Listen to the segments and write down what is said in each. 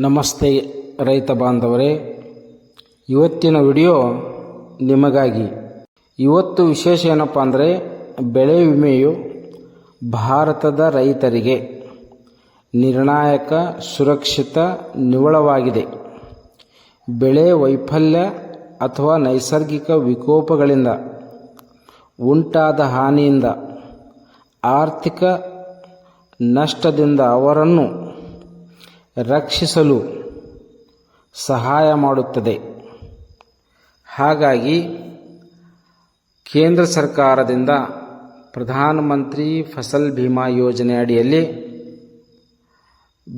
ನಮಸ್ತೆ ರೈತ ಬಾಂಧವರೇ. ಇವತ್ತಿನ ವಿಡಿಯೋ ನಿಮಗಾಗಿ. ಇವತ್ತು ವಿಶೇಷ ಏನಪ್ಪ ಅಂದರೆ ಬೆಳೆ ವಿಮೆಯು ಭಾರತದ ರೈತರಿಗೆ ನಿರ್ಣಾಯಕ, ಸುರಕ್ಷಿತ ನಿವಳವಾಗಿದೆ ಬೆಳೆ ವೈಫಲ್ಯ ಅಥವಾ ನೈಸರ್ಗಿಕ ವಿಕೋಪಗಳಿಂದ ಉಂಟಾದ ಹಾನಿಯಿಂದ ಆರ್ಥಿಕ ನಷ್ಟದಿಂದ ಅವರನ್ನು ರಕ್ಷಿಸಲು ಸಹಾಯ ಮಾಡುತ್ತದೆ. ಹಾಗಾಗಿ ಕೇಂದ್ರ ಸರ್ಕಾರದಿಂದ ಪ್ರಧಾನಮಂತ್ರಿ ಫಸಲ್ ಭೀಮಾ ಯೋಜನೆ ಅಡಿಯಲ್ಲಿ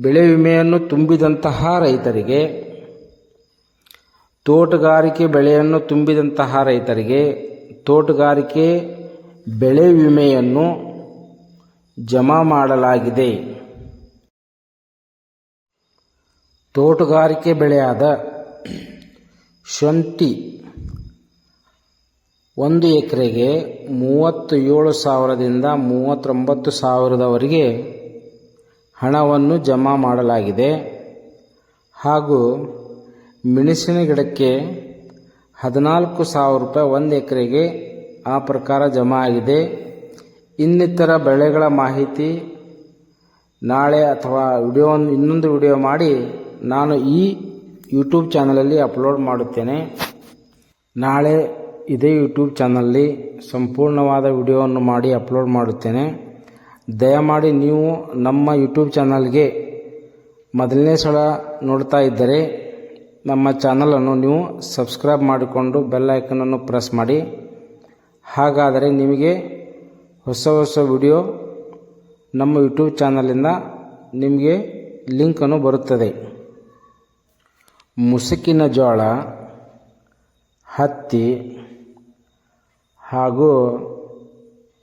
ಬೆಳೆ ವಿಮೆಯನ್ನು ತುಂಬಿದಂತಹ ರೈತರಿಗೆ, ತೋಟಗಾರಿಕೆ ಬೆಳೆಯನ್ನು ತುಂಬಿದಂತಹ ರೈತರಿಗೆ, ತೋಟಗಾರಿಕೆ ಬೆಳೆ ವಿಮೆಯನ್ನು ಜಮಾ ಮಾಡಲಾಗಿದೆ. ತೋಟಗಾರಿಕೆ ಬೆಳೆಯಾದ ಶುಂಠಿ ಒಂದು ಎಕರೆಗೆ ಮೂವತ್ತು ಏಳು ಸಾವಿರದಿಂದ ಮೂವತ್ತೊಂಬತ್ತು ಸಾವಿರದವರೆಗೆ ಹಣವನ್ನು ಜಮಾ ಮಾಡಲಾಗಿದೆ. ಹಾಗೂ ಮೆಣಸಿನ ಗಿಡಕ್ಕೆ ಹದಿನಾಲ್ಕು ಸಾವಿರ ರೂಪಾಯಿ ಒಂದು ಎಕರೆಗೆ ಆ ಪ್ರಕಾರ ಜಮಾ ಆಗಿದೆ. ಇನ್ನಿತರ ಬೆಳೆಗಳ ಮಾಹಿತಿ ನಾಳೆ ಅಥವಾ ವಿಡಿಯೋ ಇನ್ನೊಂದು ವಿಡಿಯೋ ಮಾಡಿ ನಾನು ಈ ಯೂಟ್ಯೂಬ್ ಚಾನಲಲ್ಲಿ ಅಪ್ಲೋಡ್ ಮಾಡುತ್ತೇನೆ. ನಾಳೆ ಇದೇ ಯೂಟ್ಯೂಬ್ ಚಾನಲ್ಲಿ ಸಂಪೂರ್ಣವಾದ ವಿಡಿಯೋವನ್ನು ಮಾಡಿ ಅಪ್ಲೋಡ್ ಮಾಡುತ್ತೇನೆ. ದಯಮಾಡಿ ನೀವು ನಮ್ಮ ಯೂಟ್ಯೂಬ್ ಚಾನಲ್ಗೆ ಮೊದಲನೇ ಸಲ ನೋಡ್ತಾ ಇದ್ದರೆ ನಮ್ಮ ಚಾನಲನ್ನು ನೀವು ಸಬ್ಸ್ಕ್ರೈಬ್ ಮಾಡಿಕೊಂಡು ಬೆಲ್ ಐಕನನ್ನು ಪ್ರೆಸ್ ಮಾಡಿ. ಹಾಗಾದರೆ ನಿಮಗೆ ಹೊಸ ಹೊಸ ವಿಡಿಯೋ ನಮ್ಮ ಯೂಟ್ಯೂಬ್ ಚಾನಲಿಂದ ನಿಮಗೆ ಲಿಂಕನ್ನು ಬರುತ್ತದೆ. ಮುಸುಕಿನ ಜೋಳ, ಹತ್ತಿ ಹಾಗೂ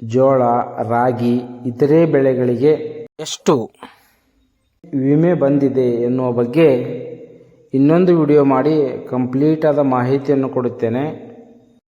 ಜೋಳ, ರಾಗಿ ಇತರೆ ಬೆಳೆಗಳಿಗೆ ಎಷ್ಟು ವಿಮೆ ಬಂದಿದೆ ಎನ್ನುವ ಬಗ್ಗೆ ಇನ್ನೊಂದು ವಿಡಿಯೋ ಮಾಡಿ ಕಂಪ್ಲೀಟಾದ ಮಾಹಿತಿಯನ್ನು ಕೊಡುತ್ತೇನೆ.